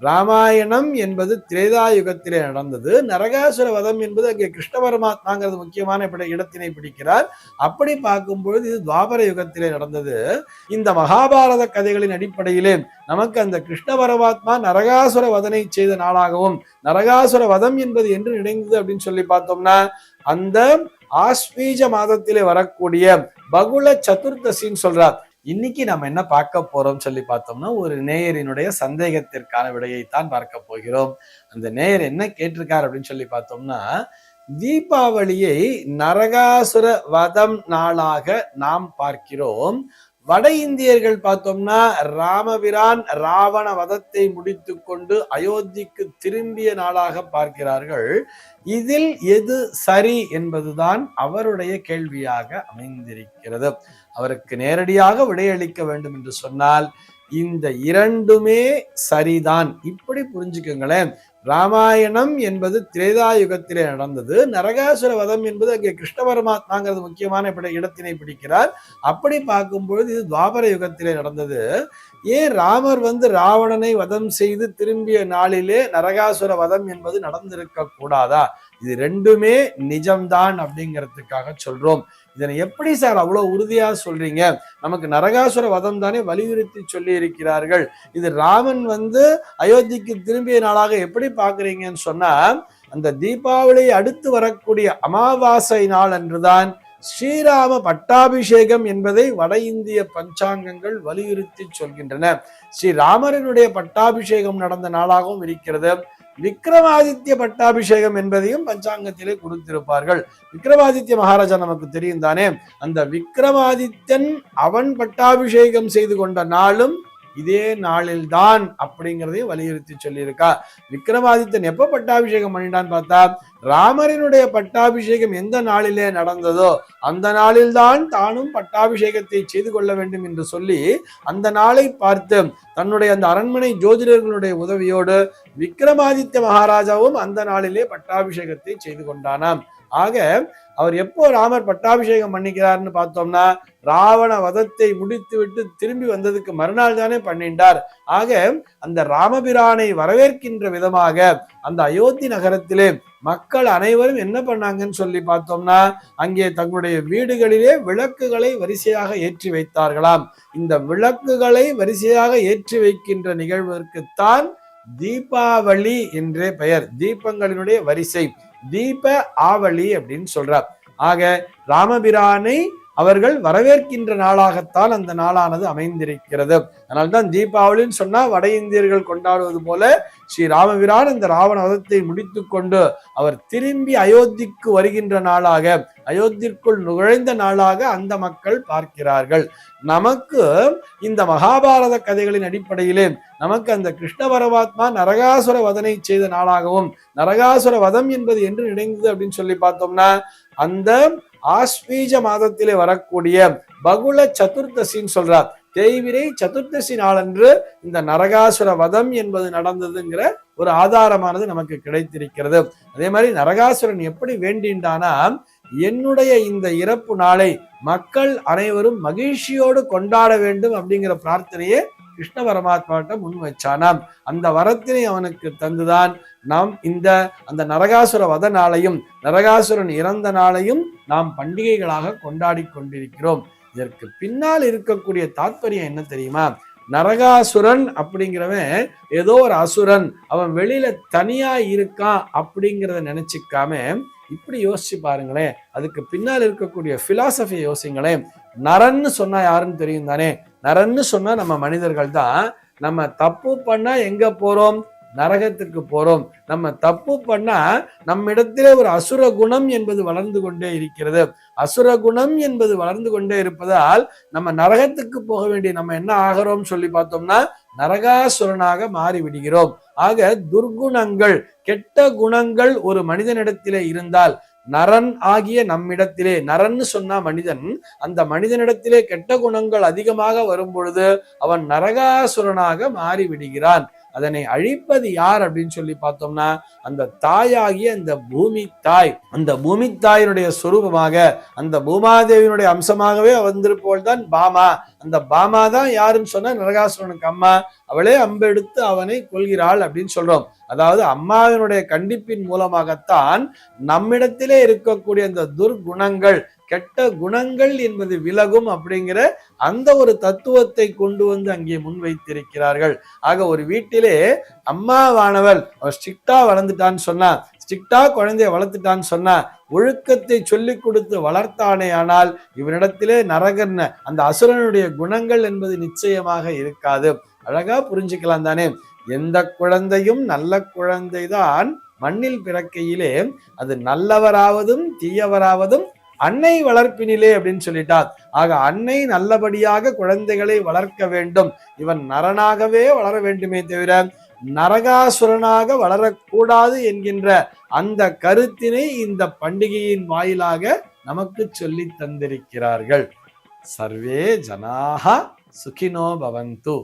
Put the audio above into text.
ராமாயணம் என்பது திரேதாயுகத்திலே நடந்தது. நரகாசுர வதம் என்பது அங்கே கிருஷ்ண பரமாத்மாங்கிறது முக்கியமான இடத்தினை பிடிக்கிறார். அப்படி பார்க்கும் பொழுது இது துவாபர யுகத்திலே நடந்தது. இந்த மகாபாரத கதைகளின் அடிப்படையிலே நமக்கு அந்த கிருஷ்ண பரமாத்மா நரகாசுர வதனை செய்த நாளாகவும் நரகாசுர வதம் என்பது என்று நினைந்தது அப்படின்னு சொல்லி பார்த்தோம்னா அந்த ஆஸ்வீஜ மாதத்திலே வரக்கூடிய பகுல சதுர்தசின்னு சொல்றார். இன்னைக்கு நம்ம என்ன பார்க்க போறோம் சொல்லி பார்த்தோம்னா ஒரு நேயரினுடைய சந்தேகத்திற்கான விடையைத்தான் பார்க்க போகிறோம். அந்த நேயர் என்ன கேட்டிருக்கார் அப்படின்னு சொல்லி பார்த்தோம்னா தீபாவளியை நரகாசுர வதம் நாளாக நாம் பார்க்கிறோம். வட இந்தியர்கள் பார்த்தோம்னா ராமபிரான் ராவண வதத்தை முடித்து கொண்டு அயோத்திக்கு திரும்பிய நாளாக பார்க்கிறார்கள். இதில் எது சரி என்பதுதான் அவருடைய கேள்வியாக அமைந்திருக்கிறது. அவருக்கு நேரடியாக விடையளிக்க வேண்டும் என்று சொன்னால் இந்த இரண்டுமே சரிதான். இப்படி புரிஞ்சுக்கோங்களேன். ராமாயணம் என்பது திரேதாயுகத்திலே நடந்தது. நரகாசுர வதம் என்பது அங்கே கிருஷ்ண பரமாத்மாங்கிறது முக்கியமான இடத்தினை பிடிக்கிறார். அப்படி பார்க்கும்பொழுது இது துவாபர யுகத்திலே நடந்தது. ஏன் ராமர் வந்து ராவணனை வதம் செய்து திரும்பிய நாளிலே நரகாசுர வதம் என்பது நடந்திருக்க கூடாதா இது ரெண்டுமே நிஜம்தான் அப்படிங்கிறதுக்காக சொல்றோம். இதனை எப்படி சார் அவ்வளவு உறுதியா சொல்றீங்க? நமக்கு நரகாசுர வதம் தானே வலியுறுத்தி சொல்லி இருக்கிறார்கள். இது ராமன் வந்து அயோத்திக்கு திரும்பிய நாளாக எப்படி பாக்குறீங்கன்னு சொன்னா அந்த தீபாவளி அடுத்து வரக்கூடிய அமாவாசை நாள் அன்றுதான் ஸ்ரீராம பட்டாபிஷேகம் என்பதை வட இந்திய பஞ்சாங்கங்கள் வலியுறுத்தி சொல்கின்றன. ஸ்ரீராமரனுடைய பட்டாபிஷேகம் நடந்த நாளாகவும் இருக்கிறது. விக்ரமாதித்ய பட்டாபிஷேகம் என்பதையும் பஞ்சாங்கத்திலே கொடுத்திருப்பார்கள். விக்ரமாதித்ய மகாராஜா நமக்கு தெரியும் தானே? அந்த விக்ரமாதித்யன் அவன் பட்டாபிஷேகம் செய்து கொண்ட நாளும் இதே நாளில்தான் அப்படிங்கிறதையும் வலியுறுத்தி சொல்லியிருக்கா. விக்ரமாதித்தன் எப்ப பட்டாபிஷேகம் பண்ணிட்டான்னு பார்த்தா ராமரினுடைய பட்டாபிஷேகம் எந்த நாளிலே நடந்ததோ அந்த நாளில்தான் தானும் பட்டாபிஷேகத்தை செய்து கொள்ள வேண்டும் என்று சொல்லி அந்த நாளை பார்த்து தன்னுடைய அந்த அரண்மனை ஜோதிடர்களுடைய உதவியோடு விக்ரமாதித்ய மகாராஜாவும் அந்த நாளிலே பட்டாபிஷேகத்தை செய்து கொண்டானாம். ஆக அவர் எப்போ ராமர் பட்டாபிஷேகம் பண்ணிக்கிறார்னு பார்த்தோம்னா ராவண வதத்தை முடித்துவிட்டு திரும்பி வந்ததுக்கு மறுநாள் தானே பண்ணிட்டார் ஆக அந்த ராமபிரானை வரவேற்கின்ற விதமாக அந்த அயோத்தி நகரத்திலே மக்கள் அனைவரும் என்ன பண்ணாங்கன்னு சொல்லி பார்த்தோம்னா அங்கே தங்களுடைய வீடுகளிலே விளக்குகளை வரிசையாக ஏற்றி வைத்தார்களாம். இந்த விளக்குகளை வரிசையாக ஏற்றி வைக்கின்ற நிகழ்விற்குத்தான் தீபாவளி என்றே பெயர். தீபங்களினுடைய வரிசை. தீப ஆவளி அப்படின்னு சொல்றார். ஆக ராமபிரானை அவர்கள் வரவேற்கின்ற நாளாகத்தான் அந்த நாளானது அமைந்திருக்கிறது. அதனால்தான் தீபாவளின்னு சொன்னா வட இந்தியர்கள் கொண்டாடுவது போல ஸ்ரீ ராமபிரான் அந்த ராவண வதத்தை முடித்து கொண்டு அவர் திரும்பி அயோத்திக்கு வருகின்ற நாளாக அயோத்திற்குள் நுழைந்த நாளாக அந்த மக்கள் பார்க்கிறார்கள். நமக்கு இந்த மகாபாரத கதைகளின் அடிப்படையிலே நமக்கு அந்த கிருஷ்ண பரமாத்மா நரகாசுர வதனை செய்த நாளாகவும் நரகாசுர வதம் என்பது என்று நினைந்தது அப்படின்னு சொல்லி பார்த்தோம்னா அந்த ஆஸ்வீஜ மாதத்திலே வரக்கூடிய பகுல சதுர்தசின்னு சொல்றார். தேய்விரை சதுர்தசி நாளன்று இந்த நரகாசுர வதம் என்பது நடந்ததுங்கிற ஒரு ஆதாரமானது நமக்கு கிடைத்திருக்கிறது. அதே மாதிரி நரகாசுரன் எப்படி வேண்டின்றானா என்னுடைய இந்த இறப்பு நாளை மக்கள் அனைவரும் மகிழ்ச்சியோடு கொண்டாட வேண்டும் அப்படிங்கிற பிரார்த்தனையே கிருஷ்ண பரமாத்மாட்ட முன் வச்சானாம். அந்த வரத்தினை அவனுக்கு தந்துதான் நாம் இந்த அந்த நரகாசுர வத நாளையும் நரகாசுரன் இறந்த நாளையும் நாம் பண்டிகைகளாக கொண்டாடி கொண்டிருக்கிறோம். இதற்கு பின்னால் இருக்கக்கூடிய தாத்பரியம் என்ன தெரியுமா? நரகாசுரன் அப்படிங்கிறவன் ஏதோ ஒரு அசுரன். அவன் வெளியில தனியா இருக்கான் அப்படிங்கிறத நினைச்சுக்காம இப்படி யோசிச்சு பாருங்களேன். அதுக்கு பின்னால் இருக்கக்கூடிய பிலாசபியை யோசிங்களேன். நரன்னு சொன்னா யாருன்னு தெரியும் தானே? நரன்னு சொன்னா நம்ம மனிதர்கள் தான். நம்ம தப்பு பண்ணா எங்க போறோம்? நரகத்திற்கு போறோம். நம்ம தப்பு பண்ணா நம்ம இடத்திலே ஒரு அசுர குணம் என்பது வளர்ந்து கொண்டே இருக்கிறது. அசுர குணம் என்பது வளர்ந்து கொண்டே இருப்பதால் நம்ம நரகத்துக்கு போக வேண்டிய நம்ம என்ன ஆகிறோம் சொல்லி பார்த்தோம்னா நரகாசுரனாக மாறி விடுகிறோம் ஆக துர்குணங்கள் கெட்ட குணங்கள் ஒரு மனிதனிடத்திலே இருந்தால் நரன் ஆகிய நம்மிடத்திலே நரன்னு சொன்னா மனிதன் அந்த மனிதனிடத்திலே கெட்ட குணங்கள் அதிகமாக வரும் பொழுது அவன் நரகாசுரனாக மாறி விடுகிறான் அதனை அழிப்பது யார் அப்படின்னு சொல்லி பார்த்தோம்னா அந்த தாயாகிய அந்த பூமி தாய். அந்த பூமி தாயினுடைய சொரூபமாக அந்த பூமாதேவியினுடைய அம்சமாகவே வந்திருப்போல் தான் பாமா. அந்த பாமா தான் யாருன்னு சொன்னா நரகாசுரனுக்கு அம்மா. அவளே அம்பெடுத்து அவனை கொள்கிறாள் அப்படின்னு சொல்றோம். அதாவது அம்மாவினுடைய கண்டிப்பின் மூலமாகத்தான் நம்மிடத்திலே இருக்கக்கூடிய அந்த துர்குணங்கள் கெட்ட குணங்கள் என்பது விலகும் அப்படிங்கிற அந்த ஒரு தத்துவத்தை கொண்டு வந்து அங்கே முன்வைத்திருக்கிறார்கள். ஆக ஒரு வீட்டிலே அம்மாவானவள் ஸ்ட்ரிக்டா வளர்ந்துட்டான்னு சொன்னா ஸ்ட்ரிக்டா குழந்தைய வளர்த்துட்டான்னு சொன்னா ஒழுக்கத்தை சொல்லி கொடுத்து வளர்த்தானே ஆனால் இவனிடத்திலே நரகன் அந்த அசுரனுடைய குணங்கள் என்பது நிச்சயமாக இருக்காது. அழகா புரிஞ்சுக்கலாம் தானே? எந்த குழந்தையும் நல்ல குழந்தைதான். மண்ணில் பிறக்கையிலே அது நல்லவராவதும் தீயவராவதும் அன்னை வளர்ப்பினிலே அப்படின்னு சொல்லிட்டார். ஆக அன்னை நல்லபடியாக குழந்தைகளை வளர்க்க வேண்டும். இவன் நரனாகவே வளர வேண்டுமே தவிர நரகாசுரனாக வளரக்கூடாது என்கின்ற அந்த கருத்தினை இந்த பண்டிகையின் வாயிலாக நமக்கு சொல்லி தந்திருக்கிறார்கள். சர்வே ஜனாக சுகினோ பவந்து.